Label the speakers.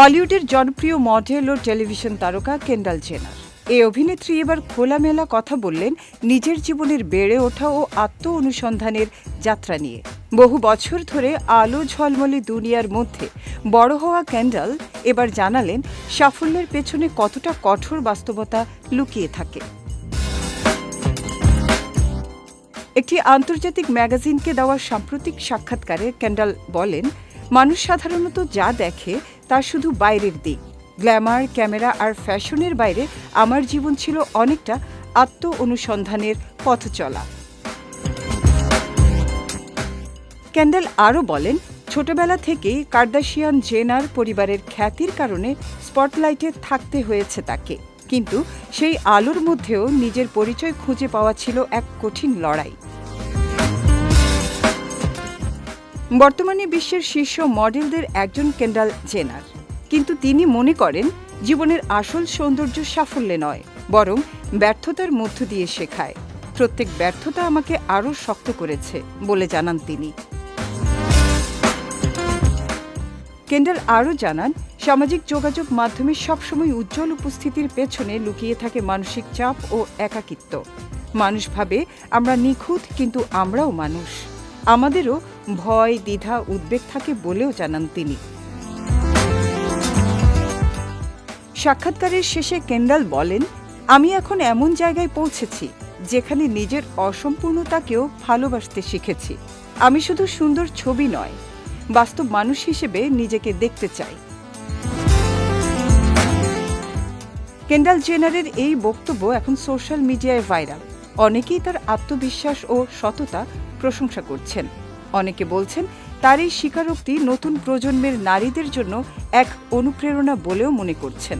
Speaker 1: হলিউডের জনপ্রিয় মডেল ও টেলিভিশন তারকা কেন্ডাল জেনার। এই অভিনেত্রী এবার খোলামেলা কথা বললেন নিজের জীবনের বেড়ে ওঠা ও আত্ম অনুসন্ধানের যাত্রা নিয়ে। বহু বছর ধরে আলো ঝলমলে দুনিয়ার মধ্যে বড় হওয়া ক্যান্ডাল এবার জানালেন সাফল্যের পেছনে কতটা কঠোর বাস্তবতা লুকিয়ে থাকে। একটি আন্তর্জাতিক ম্যাগাজিনকে দেওয়া সাম্প্রতিক সাক্ষাৎকারে ক্যান্ডাল বলেন, মানুষ সাধারণত যা দেখে তা শুধু বাইরের দিক। গ্ল্যামার, ক্যামেরা আর ফ্যাশনের বাইরে আমার জীবন ছিল অনেকটা আত্ম অনুসন্ধানের পথ চলা। ক্যান্ডেল আরও বলেন, ছোটবেলা থেকেই কার্দাশিয়ান জেনার পরিবারের খ্যাতির কারণে স্পটলাইটে থাকতে হয়েছে তাকে। কিন্তু সেই আলোর মধ্যেও নিজের পরিচয় খুঁজে পাওয়া ছিল এক কঠিন লড়াই। বর্তমানে বিশ্বের শীর্ষ মডেলদের একজন কেন্ডাল জেনার। কিন্তু তিনি মনে করেন, জীবনের আসল সৌন্দর্য সাফল্যে নয়, বরং ব্যর্থতার মধ্য দিয়ে শেখায়। প্রত্যেক ব্যর্থতা আমাকে আরও শক্ত করেছে বলে জানান তিনি। কেন্ডাল আরও জানান, সামাজিক যোগাযোগ মাধ্যমে সবসময় উজ্জ্বল উপস্থিতির পেছনে লুকিয়ে থাকে মানসিক চাপ ও একাকিত্ব। মানুষ ভাবে, আমরা নিখুঁত, কিন্তু আমরাও মানুষ। আমাদেরও ভয়, দ্বিধা, উদ্বেগ থাকে বলেও জানান তিনি। সাক্ষাৎকারের শেষে কেন্ডাল বলেন, আমি এখন এমন জায়গায় পৌঁছেছি যেখানে নিজের অসম্পূর্ণতাকেও ভালোবাসতে শিখেছি। আমি শুধু সুন্দর ছবি নয়, বাস্তব মানুষ হিসেবে নিজেকে দেখতে চাই। কেন্ডাল জেনারের এই বক্তব্য এখন সোশ্যাল মিডিয়ায় ভাইরাল। অনেকেই তার আত্মবিশ্বাস ও সততা প্রশংসা করছেন। অনেকে বলছেন তার এই স্বীকারোক্তি নতুন প্রজন্মের নারীদের জন্য এক অনুপ্রেরণা বলেও মনে করছেন।